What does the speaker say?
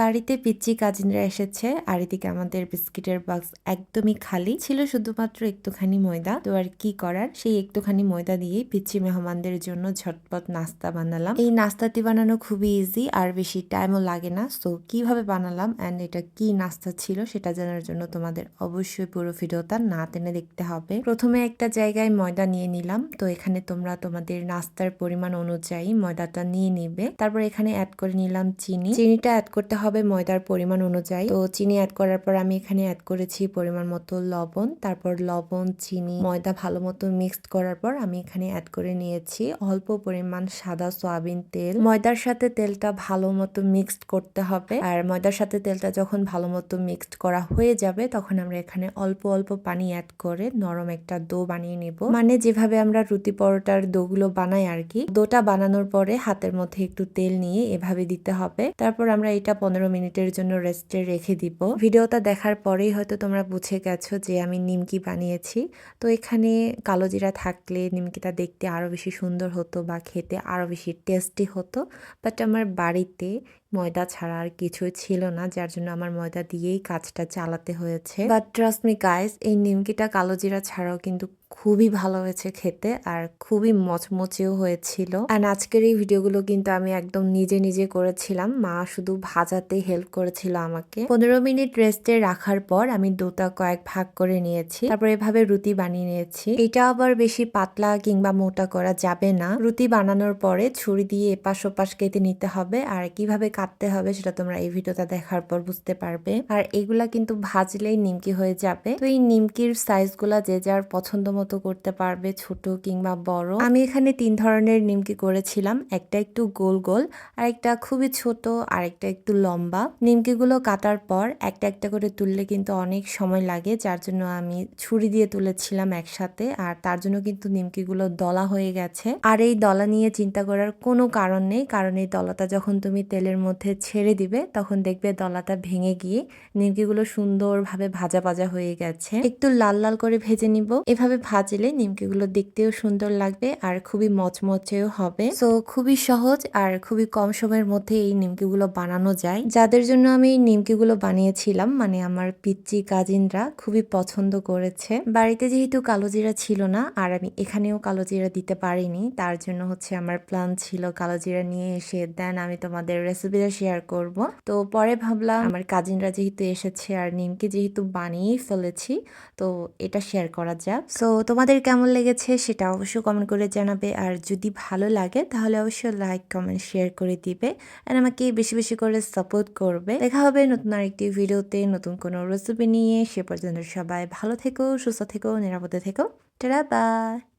বাড়িতে পিচ্চি কাজিনরা এসেছে। আর এদিকে আমাদের বিস্কিটের বক্স একদমই খালি। ছিল শুধুমাত্র একটুখানি ময়দা। তো আর কি করার? সেই একটুখানি ময়দা দিয়েই পিচ্চি মেহমানদের জন্য ঝটপট নাস্তা বানালাম। এই নাস্তাটি বানানো খুবই ইজি আর বেশি টাইমও লাগে না। সো কীভাবে বানালাম অ্যান্ড এটা কি নাস্তা ছিল সেটা জানার জন্য তোমাদের অবশ্যই পুরো ভিডিওটা না টেনে দেখতে হবে। প্রথমে একটা জায়গায় ময়দা নিয়ে নিলাম। তো এখানে তোমরা তোমাদের নাস্তার পরিমাণ অনুযায়ী ময়দাটা নিয়ে নিবে। তারপর এখানে অ্যাড করে নিলাম চিনি। চিনিটা অ্যাড করতে হবে ময়দার পরিমাণ অনুযায়ী। তো চিনি অ্যাড করার পর আমি এখানে অ্যাড করেছি পরিমাণ মতো লবণ, তারপর লবণ, চিনি, ময়দা ভালো মতো মিক্সড করার পর আমি এখানে অ্যাড করে নিয়েছি অল্প পরিমাণ সাদা সয়াবিন তেল। ময়দার সাথে তেলটা ভালো মতো মিক্সড করতে হবে। আর ময়দার সাথে তেলটা যখন ভালো মতো মিক্সড করা হয়ে যাবে, তখন আমরা এখানে অল্প অল্প পানি অ্যাড করে নরম একটা ডো বানিয়ে নেব। মানে যেভাবে আমরা রুটি পরোটার ডোগুলো বানাই আর কি, ডোটা বানানোর পরে হাতের মধ্যে একটু তেল নিয়ে এভাবে দিতে হবে। তারপর আমরা এটা পনেরো মিনিটের জন্য রেস্টে রেখে দিব। ভিডিওটা দেখার পরেই হয়তো তোমরা বুঝে গেছো যে আমি নিমকি বানিয়েছি। তো এখানে কালো জিরা থাকলে নিমকিটা দেখতে আরও বেশি সুন্দর হতো বা খেতে আরও বেশি টেস্টি হতো। বাট আমার বাড়িতে ময়দা ছাড়া আর কিছুই ছিল না, যার জন্য আমার ময়দা দিয়েই কাজটা চালাতে হয়েছে। বাট ট্রাস্ট মি গাইস এই নিমকিটা কালো জিরা ছাড়াও কিন্তু খুবই ভালো হয়েছে খেতে আর খুবই মচমচেও হয়েছিল। আর আজকের এই ভিডিওগুলো কিন্তু আমি একদম নিজে নিজে করেছিলাম। মা শুধু ভাজাতে হেল্প করেছিল আমাকে। পনেরো মিনিট রেস্টে রাখার পর আমি দুটা কয়েক ভাগ করে নিয়েছি। তারপর এভাবে রুটি বানিয়ে নিয়েছি। এটা আবার বেশি পাতলা কিংবা মোটা করা যাবে না। রুটি বানানোর পরে ছুরি দিয়ে এপাশ ওপাশ কেটে নিতে হবে। আর কীভাবে কাটতে হবে, সেটা তোমরা এই ভিডিওটা দেখার পর বুঝতে পারবে। আর এগুলা কিন্তু ভাজলেই নিমকি হয়ে যাবে। তো এই নিমকির সাইজগুলা যে যার পছন্দ মতো করতে পারবে, ছোট কিংবা বড়। আমি এখানে তিন ধরনের নিমকি করেছিলাম, একটা একটু গোল গোল আর একটা খুবই ছোট আর একটা একটু লম্বা। নিমকিগুলো কাটার পর একটা একটা করে তুললে কিন্তু অনেক সময় লাগে, যার জন্য আমি ছুরি দিয়ে তুলেছিলাম একসাথে, আর তার জন্য কিন্তু নিমকিগুলো দলা হয়ে গেছে। আর এই দলা নিয়ে চিন্তা করার কোনো কারণ নেই, কারণ এই দলাটা যখন তুমি তেলের মধ্যে ছেড়ে দিবে, তখন দেখবে দলাটা ভেঙে গিয়ে নিমকিগুলো সুন্দরভাবে ভাজা ভাজা হয়ে গেছে। একটু লাল লাল করে ভেজে নিব। এভাবে ভাজলে নিমকিগুলো দেখতেও সুন্দর লাগবে আর খুবই মচমচেও হবে। সো খুবই সহজ আর খুবই কম সময়ের মধ্যে এই নিমকিগুলো বানানো যায়। যাদের জন্য আমি এই নিমকিগুলো বানিয়েছিলাম মানে আমার পিচ্চি কাজিনরা খুবই পছন্দ করেছে। বাড়িতে যেহেতু কালো জিরা ছিল না আর আমি এখানেও কালো জিরা দিতে পারিনি, তার জন্য হচ্ছে আমার প্ল্যান ছিল কালো জিরা নিয়ে এসে, দেন আমি তোমাদের রেসিপিটা শেয়ার করব। তো পরে ভাবলাম, আমার কাজিনরা যেহেতু এসেছে আর নিমকে যেহেতু বানিয়েই ফেলেছি, তো এটা শেয়ার করা যাক। সো তোমাদের কেমন লেগেছে সেটা অবশ্যই কমেন্ট করে জানাবে। আর যদি ভালো লাগে, তাহলে অবশ্যই লাইক কমেন্ট শেয়ার করে দিবে। আর আমাকে বেশি বেশি করে সাপোর্ট করবে। দেখা হবে নতুন আরেকটি ভিডিওতে, নতুন কোনো রেসিপি নিয়ে। সে পর্যন্ত সবাই ভালো থেকো, সুস্থ থেকো, নিরাপদে থেকো। টেরা বাই